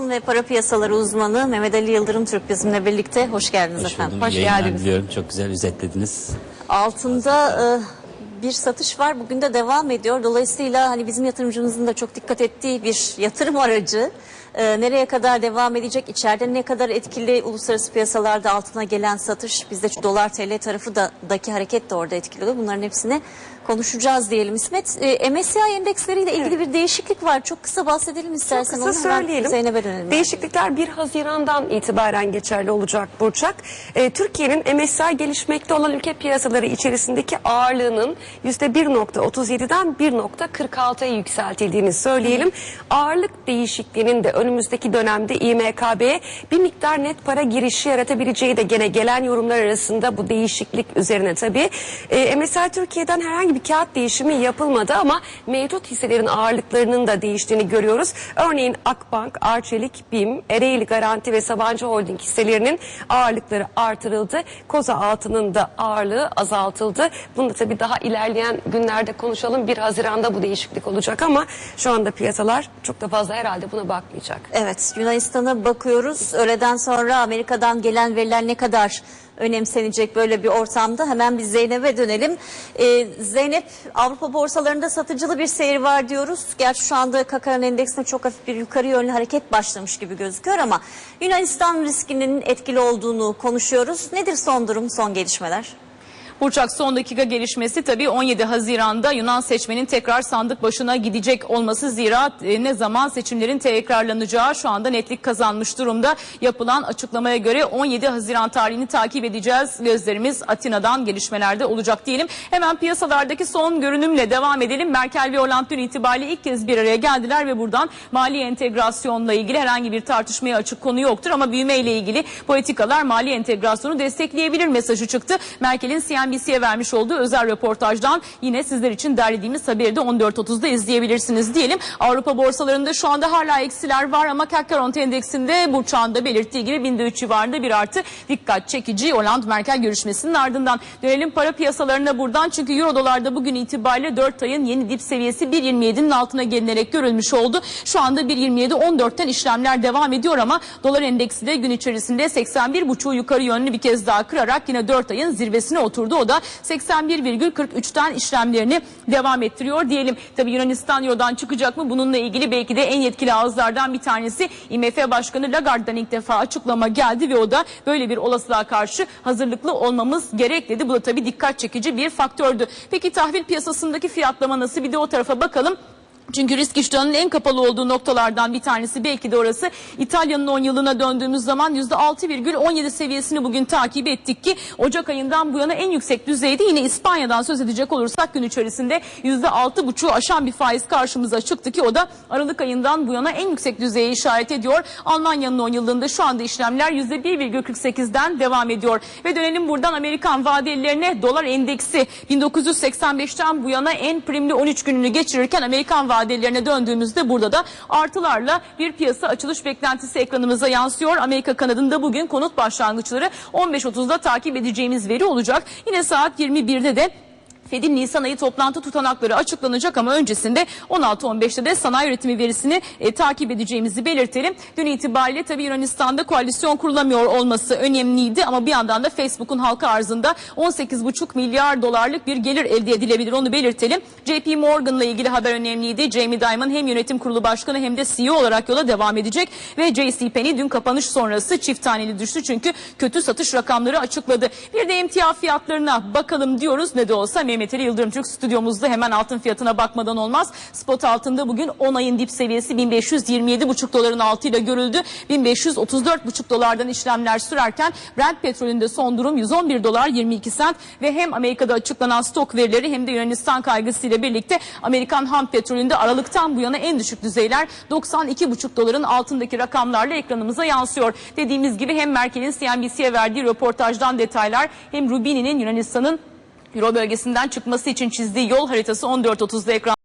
ve para piyasaları uzmanı Mehmet Ali Yıldırım Türk bizimle birlikte. Hoş geldiniz Hoş efendim. buldum. Hoş geldiniz. diliyorum. Çok güzel özetlediniz. Altında e, bir satış var. Bugün de devam ediyor. Dolayısıyla hani bizim yatırımcımızın da çok dikkat ettiği bir yatırım aracı. E, nereye kadar devam edecek? İçeride ne kadar etkili uluslararası piyasalarda altına gelen satış? Bizde dolar TL tarafı da daki hareket de orada etkiliyordu. Bunların hepsini konuşacağız diyelim İsmet. E, MSCI endeksleriyle ilgili bir değişiklik var. Çok kısa bahsedelim istersen. Çok kısa Onu söyleyelim. Zeynep'e dönelim. Değişiklikler 1 Haziran'dan itibaren geçerli olacak Burçak. Ee, Türkiye'nin MSCI gelişmekte olan ülke piyasaları içerisindeki ağırlığının %1.37'den 1.46'ya yükseltildiğini söyleyelim. Ağırlık değişikliğinin de önümüzdeki dönemde İMKB'ye bir miktar net para girişi yaratabileceği de gene gelen yorumlar arasında bu değişiklik üzerine tabii. Ee, MSCI Türkiye'den herhangi bir kağıt değişimi yapılmadı ama mevcut hisselerin ağırlıklarının da değiştiğini görüyoruz. Örneğin Akbank, Arçelik, BİM, Ereğli Garanti ve Sabancı Holding hisselerinin ağırlıkları artırıldı. Koza altının da ağırlığı azaltıldı. Bunu da tabii daha ilerleyen günlerde konuşalım. 1 Haziran'da bu değişiklik olacak ama şu anda piyasalar çok da fazla herhalde buna bakmayacak. Evet Yunanistan'a bakıyoruz. Öğleden sonra Amerika'dan gelen veriler ne kadar önemsenecek böyle bir ortamda hemen biz Zeynep'e dönelim. Ee, Zeynep Avrupa borsalarında satıcılı bir seyir var diyoruz. Gerçi şu anda Kakaran endeksinde çok hafif bir yukarı yönlü hareket başlamış gibi gözüküyor ama Yunanistan riskinin etkili olduğunu konuşuyoruz. Nedir son durum, son gelişmeler? Burçak son dakika gelişmesi tabii 17 Haziran'da Yunan seçmenin tekrar sandık başına gidecek olması zira e, ne zaman seçimlerin tekrarlanacağı şu anda netlik kazanmış durumda. Yapılan açıklamaya göre 17 Haziran tarihini takip edeceğiz. Gözlerimiz Atina'dan gelişmelerde olacak diyelim. Hemen piyasalardaki son görünümle devam edelim. Merkel ve Hollande dün itibariyle ilk kez bir araya geldiler ve buradan mali entegrasyonla ilgili herhangi bir tartışmaya açık konu yoktur ama büyüme ile ilgili politikalar mali entegrasyonu destekleyebilir mesajı çıktı. Merkel'in CNBC'ye vermiş olduğu özel röportajdan yine sizler için derlediğimiz haberi de 14.30'da izleyebilirsiniz diyelim. Avrupa borsalarında şu anda hala eksiler var ama Kakkaront endeksinde Burçak'ın da belirttiği gibi binde 3 civarında bir artı dikkat çekici Hollande Merkel görüşmesinin ardından. Dönelim para piyasalarına buradan çünkü Euro dolarda bugün itibariyle 4 ayın yeni dip seviyesi 1.27'nin altına gelinerek görülmüş oldu. Şu anda 1.27-14'ten işlemler devam ediyor ama dolar endeksi de gün içerisinde 81.5'u yukarı yönlü bir kez daha kırarak yine 4 ayın zirvesine oturdu. O da 81,43'ten işlemlerini devam ettiriyor diyelim. Tabi Yunanistan Euro'dan çıkacak mı? Bununla ilgili belki de en yetkili ağızlardan bir tanesi IMF Başkanı Lagarde'dan ilk defa açıklama geldi ve o da böyle bir olasılığa karşı hazırlıklı olmamız gerek dedi. Bu da tabi dikkat çekici bir faktördü. Peki tahvil piyasasındaki fiyatlama nasıl? Bir de o tarafa bakalım. Çünkü risk iştahının en kapalı olduğu noktalardan bir tanesi belki de orası. İtalya'nın 10 yılına döndüğümüz zaman %6,17 seviyesini bugün takip ettik ki Ocak ayından bu yana en yüksek düzeyde yine İspanya'dan söz edecek olursak gün içerisinde %6,5'u aşan bir faiz karşımıza çıktı ki o da Aralık ayından bu yana en yüksek düzeye işaret ediyor. Almanya'nın 10 yılında şu anda işlemler %1,48'den devam ediyor. Ve dönelim buradan Amerikan vadelilerine dolar endeksi 1985'ten bu yana en primli 13 gününü geçirirken Amerikan vadelilerine döndüğümüzde burada da artılarla bir piyasa açılış beklentisi ekranımıza yansıyor. Amerika kanadında bugün konut başlangıçları 15.30'da takip edeceğimiz veri olacak. Yine saat 21'de de Fed'in Nisan ayı toplantı tutanakları açıklanacak ama öncesinde 16-15'te de sanayi üretimi verisini e, takip edeceğimizi belirtelim. Dün itibariyle tabii Yunanistan'da koalisyon kurulamıyor olması önemliydi ama bir yandan da Facebook'un halka arzında 18,5 milyar dolarlık bir gelir elde edilebilir onu belirtelim. JP Morgan'la ilgili haber önemliydi. Jamie Dimon hem yönetim kurulu başkanı hem de CEO olarak yola devam edecek ve JCPenney dün kapanış sonrası çift taneli düştü çünkü kötü satış rakamları açıkladı. Bir de emtia fiyatlarına bakalım diyoruz ne de olsa Mehmet Ali Yıldırım Türk stüdyomuzda hemen altın fiyatına bakmadan olmaz. Spot altında bugün 10 ayın dip seviyesi 1527,5 doların altıyla görüldü. 1534,5 dolardan işlemler sürerken Brent petrolünde son durum 111 dolar 22 sent ve hem Amerika'da açıklanan stok verileri hem de Yunanistan kaygısıyla birlikte Amerikan ham petrolünde Aralık'tan bu yana en düşük düzeyler 92,5 doların altındaki rakamlarla ekranımıza yansıyor. Dediğimiz gibi hem Merkel'in CNBC'ye verdiği röportajdan detaylar hem Rubini'nin Yunanistan'ın Euro bölgesinden çıkması için çizdiği yol haritası 14.30'da ekran